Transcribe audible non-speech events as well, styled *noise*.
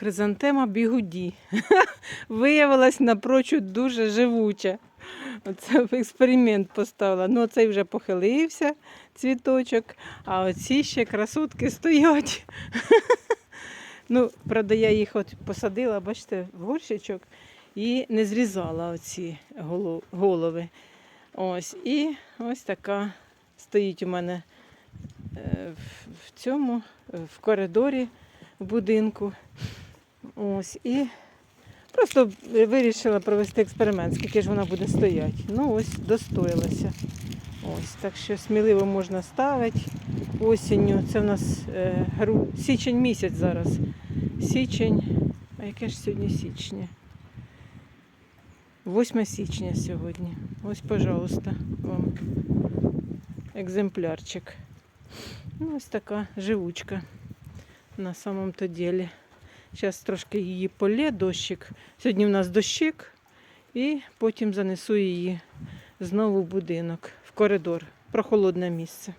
Хризантема бігуді. *laughs* Виявилась напрочуд дуже живуча. Оце в експеримент поставила. Ну, цей вже похилився цвіточок, а оці ще красотки стоять. *laughs* Ну, правда, я їх от посадила, бачите, в горщичок і не зрізала оці голови. Ось, і ось така стоїть у мене е, в- цьому, в коридорі в будинку. Ось, і просто вирішила провести експеримент, скільки ж вона буде стояти. Ну, ось достоїлася. Ось, так що сміливо можна ставити осінню. Це в нас е, гру... січень місяць зараз. Січень. А яке ж сьогодні січня? 8 січня сьогодні. Ось, пожалуйста, вам екземплярчик. Ну, ось така живучка на самом то ділі. Зараз трошки її полє дощик. Сьогодні в нас дощик, і потім занесу її знову в будинок, в коридор. Прохолодне місце.